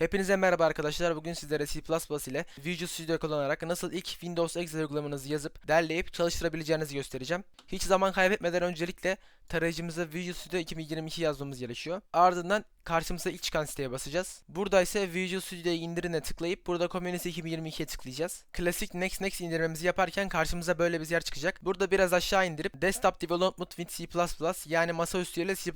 Hepinize merhaba arkadaşlar. Bugün sizlere C++ ile Visual Studio kullanarak nasıl ilk Windows Excel uygulamanızı yazıp derleyip çalıştırabileceğinizi göstereceğim. Hiç zaman kaybetmeden öncelikle tarayıcımıza Visual Studio 2022 yazmamız gerekiyor. Ardından karşımıza ilk çıkan siteye basacağız. Burada ise Visual Studio'yu indirine tıklayıp burada Community 2022'ye tıklayacağız. Klasik Next Next indirmemizi yaparken karşımıza böyle bir yer çıkacak. Burada biraz aşağı indirip Desktop Development with C++ yani masaüstü ile C++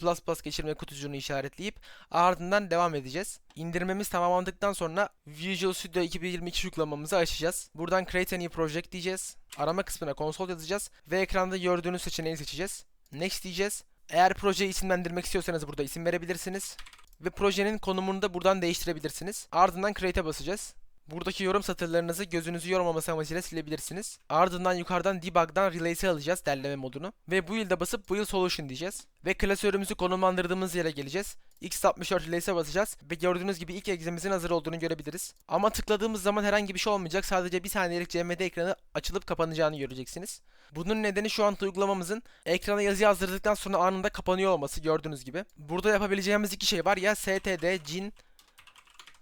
geçirme kutucuğunu işaretleyip ardından devam edeceğiz. İndirmemiz tamamlandıktan sonra Visual Studio 2022 uygulamamızı açacağız. Buradan Create a New Project diyeceğiz. Arama kısmına konsol yazacağız ve ekranda gördüğünüz seçeneği seçeceğiz. Next diyeceğiz. Eğer projeyi isimlendirmek istiyorsanız burada isim verebilirsiniz. Ve projenin konumunu da buradan değiştirebilirsiniz. Ardından Create'e basacağız. Buradaki yorum satırlarınızı gözünüzü yormaması amacıyla silebilirsiniz. Ardından yukarıdan Debug'dan Release'i alacağız derleme modunu. Ve bu yılda basıp Build Solution diyeceğiz. Ve klasörümüzü konumlandırdığımız yere geleceğiz. X64 Release'e basacağız. Ve gördüğünüz gibi ilk egzemizin hazır olduğunu görebiliriz. Ama tıkladığımız zaman herhangi bir şey olmayacak. Sadece bir saniyelik CMD ekranı açılıp kapanacağını göreceksiniz. Bunun nedeni şu an uygulamamızın ekrana yazı yazdırdıktan sonra anında kapanıyor olması gördüğünüz gibi. Burada yapabileceğimiz iki şey var. Ya std cin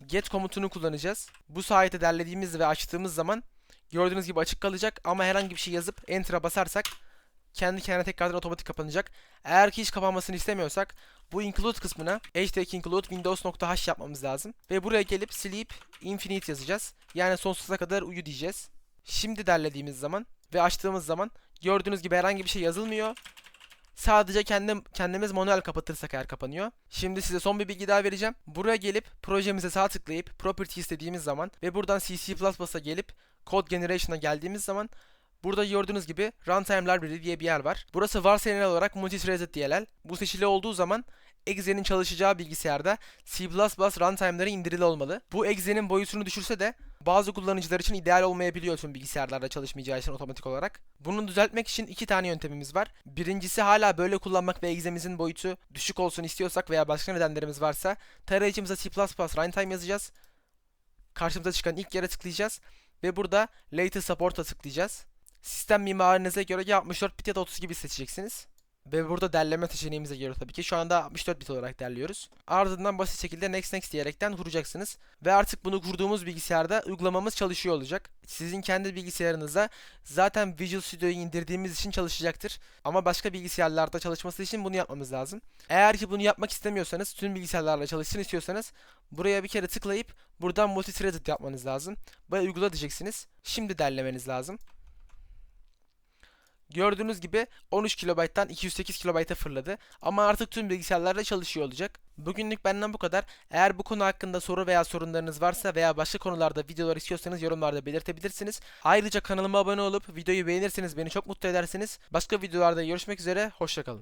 get komutunu kullanacağız. Bu sayede derlediğimiz ve açtığımız zaman gördüğünüz gibi açık kalacak ama herhangi bir şey yazıp enter'a basarsak kendi kendine tekrardan otomatik kapanacak. Eğer ki hiç kapanmasını istemiyorsak bu include kısmına hashtag include windows.h yapmamız lazım. Ve buraya gelip sleep infinite yazacağız. Yani sonsuza kadar uyu diyeceğiz. Şimdi derlediğimiz zaman ve açtığımız zaman gördüğünüz gibi herhangi bir şey yazılmıyor. Sadece kendim, kendimiz manuel kapatırsak eğer kapanıyor. Şimdi size son bir bilgi daha vereceğim. Buraya gelip projemize sağ tıklayıp property istediğimiz zaman ve buradan CC++'a gelip code generation'a geldiğimiz zaman Burada gördüğünüz gibi Runtime Library diye bir yer var. Burası varsayılan olarak Multithreaded DLL. Bu seçili olduğu zaman Exe'nin çalışacağı bilgisayarda C++ runtime'ları indirili olmalı. Bu Exe'nin boyutunu düşürse de bazı kullanıcılar için ideal olmayabiliyor tüm bilgisayarlarda çalışmayacağı için otomatik olarak. Bunu düzeltmek için iki tane yöntemimiz var. Birincisi hala böyle kullanmak ve Exe'mizin boyutu düşük olsun istiyorsak veya başka nedenlerimiz varsa tarayıcımıza C++ runtime yazacağız. Karşımıza çıkan ilk yere tıklayacağız ve burada Latest Support'a tıklayacağız. Sistem mimarinize göre ya 64 bit ya da 30 gibi seçeceksiniz. Ve burada derleme seçeneğimize göre tabii ki şu anda 64 bit olarak derliyoruz. Ardından basit şekilde next next diyerekten kuracaksınız. Ve artık bunu kurduğumuz bilgisayarda uygulamamız çalışıyor olacak. Sizin kendi bilgisayarınızda zaten Visual Studio'yu indirdiğimiz için çalışacaktır. Ama başka bilgisayarlarda çalışması için bunu yapmamız lazım. Eğer ki bunu yapmak istemiyorsanız, tüm bilgisayarlarla çalışsın istiyorsanız buraya bir kere tıklayıp buradan multithreaded yapmanız lazım. Böyle uygula diyeceksiniz. Şimdi derlemeniz lazım. Gördüğünüz gibi 13 KB'dan 208 KB'a fırladı. Ama artık tüm bilgisayarlarda çalışıyor olacak. Bugünlük benden bu kadar. Eğer bu konu hakkında soru veya sorunlarınız varsa veya başka konularda videolar istiyorsanız yorumlarda belirtebilirsiniz. Ayrıca kanalıma abone olup videoyu beğenirseniz beni çok mutlu edersiniz. Başka videolarda görüşmek üzere. Hoşçakalın.